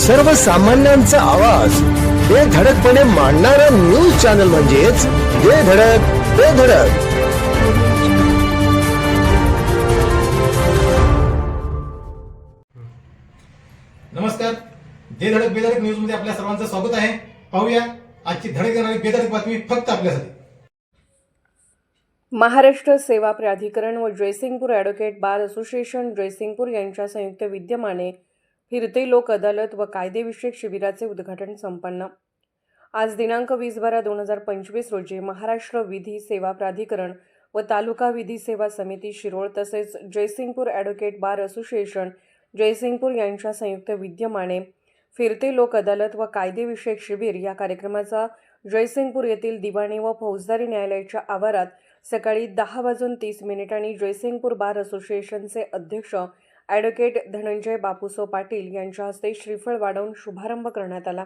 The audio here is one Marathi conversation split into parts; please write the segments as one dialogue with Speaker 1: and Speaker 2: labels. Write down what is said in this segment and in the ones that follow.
Speaker 1: सर्वसामान्यांचा आवाज. बेधडकपणे मांडणारा न्यूज चॅनल म्हणजेच बेधडक बेधडक
Speaker 2: नमस्कार. जे धडक बेधडक न्यूजमध्ये आपल्या सर्वांचं स्वागत आहे. पाहूया आजची धडक देणारी बेधडक बातमी फक्त आपल्यासाठी.
Speaker 3: महाराष्ट्र सेवा प्राधिकरण व Jaysingpur advocate bar association Jaysingpur यांच्या संयुक्त विद्यमाने हिरते लोक अदालत व कायदेविषयक शिबिराचे उद्घाटन संपन्न. आज दिनांक वीस बारा दोन हजार पंचवीस रोजी महाराष्ट्र विधी सेवा प्राधिकरण व तालुका विधी सेवा समिती शिरोळ तसेच Jaysingpur advocate bar association Jaysingpur यांच्या संयुक्त विद्यमाने फिरते लोक अदालत व कायदेविषयक शिबिर या कार्यक्रमाचा जयसिंगपूर येथील दिवाणी व फौजदारी न्यायालयाच्या आवारात सकाळी दहा वाजून तीस मिनिटांनी जयसिंगपूर बार असोसिएशनचे अध्यक्ष ॲडव्होकेट धनंजय बापूसो पाटील यांच्या हस्ते श्रीफळ वाढवून शुभारंभ करण्यात आला.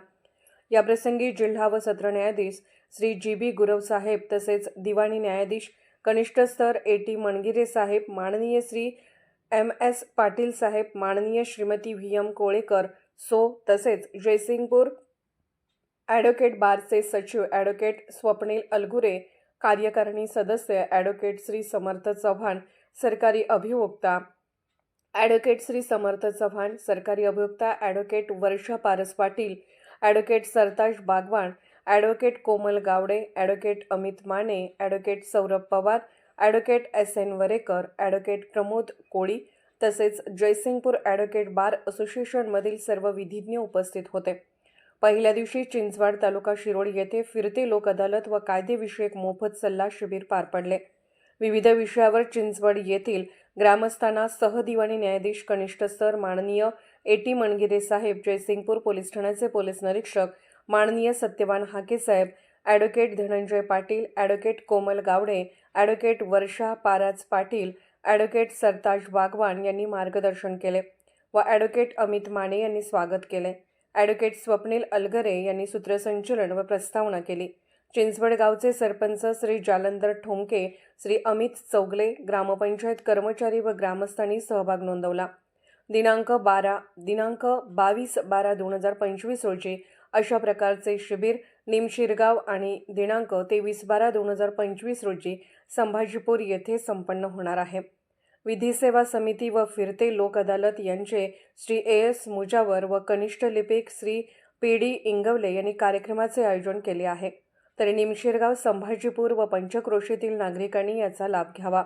Speaker 3: याप्रसंगी जिल्हा व सत्र न्यायाधीश श्री जी बी गुरवसाहेब तसेच दिवाणी न्यायाधीश कनिष्ठ स्तर ए टी मणगिरे साहेब माननीय श्री एम एस पाटील साहेब माननीय श्रीमती व्ही एम कोळेकर सो तसेच जयसिंगपूर ॲडव्होकेट बारचे सचिव ॲडव्होकेट स्वप्नील अलगुरे कार्यकारिणी सदस्य ॲडव्होकेट श्री समर्थ चव्हाण सरकारी अभिवक्ता ॲडव्होकेट श्री समर्थ चव्हाण सरकारी अभियोक्ता advocate Varsha Paras Patil advocate Sartaj Bagwan advocate Komal Gawade advocate Amit Mane advocate Saurabh Pawar advocate S N Varekar advocate Pramod Koli तसेच जयसिंगपूर ॲडव्होकेट बार असोसिएशनमधील सर्व विधिज्ञ उपस्थित होते. पहिल्या दिवशी चिंचवाड तालुका शिरोळ येथे फिरते लोक अदालत व कायदेविषयक मोफत सल्ला शिबिर पार पडले. विविध विषयावर चिंचवड येथील ग्रामस्थांना सहदिवाणी न्यायाधीश कनिष्ठ स्तर माननीय ए टी मणगिरे साहेब जयसिंगपूर पोलीस ठाण्याचे पोलीस निरीक्षक माननीय सत्यवान हाके साहेब advocate Dhananjay Patil advocate Komal Gawade advocate Varsha Paraj Patil advocate Sartaj Bagwan यांनी मार्गदर्शन केले व ॲडव्होकेट अमित माने यांनी स्वागत केले. ॲडव्होकेट स्वप्नील अलगरे यांनी सूत्रसंचलन व प्रस्तावना केली. चिंचवडगावचे सरपंच श्री जालंधर ठोंके श्री अमित चौगले ग्रामपंचायत कर्मचारी व ग्रामस्थांनी सहभाग नोंदवला. दिनांक बारा दिनांक बावीस बारा दोन हजार पंचवीस रोजी अशा प्रकारचे शिबिर निमशिरगाव आणि दिनांक तेवीस बारा दोन हजार पंचवीस रोजी संभाजीपूर येथे संपन्न होणार आहे. विधी सेवा समिती व फिरते लोक अदालत यांचे श्री ए एस मुजावर व कनिष्ठ लिपिक श्री पी डी इंगवले यांनी कार्यक्रमाचे आयोजन केले आहे. तर निमशिरगाव संभाजीपूर व पंचक्रोशीतील नागरिकांनी याचा लाभ घ्यावा.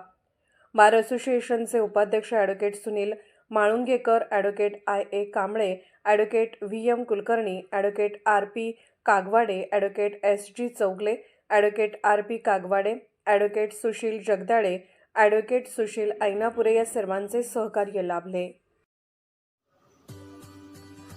Speaker 3: बार असोसिएशनचे उपाध्यक्ष advocate Sunil Malungekar advocate I. A. Kamble advocate V. M. Kulkarni advocate R. P. Kagwade advocate S. G. Chougale advocate R. P. Kagwade advocate Sushil Jagdale advocate Sushil Ainapure या सर्वांचे सहकार्य लाभले.